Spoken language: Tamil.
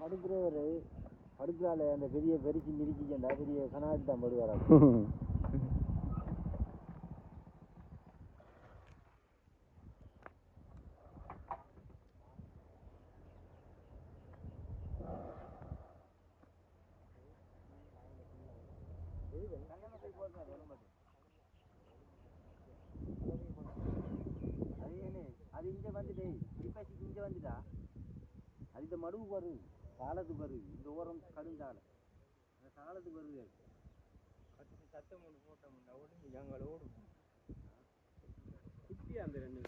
படுக்கிறவர் படுக்கிறாள் அந்த பெரிய பெருசு மிதிக்கிச்சண்டா பெரிய கனாடி தான் படுவாரா? அது என்ன? அது இங்க வந்துட்டு. இங்க வந்துட்டா? அது இந்த மடுவுக்கு வருது காலத்துக்கு வருது இந்த ஓரம் கடுஞ்சாலை அந்த காலத்துக்கு வருது அது. சத்தம் ஒன்று போட்டோம்னா உடனே எங்களோடு குட்டி அந்த ரெண்டு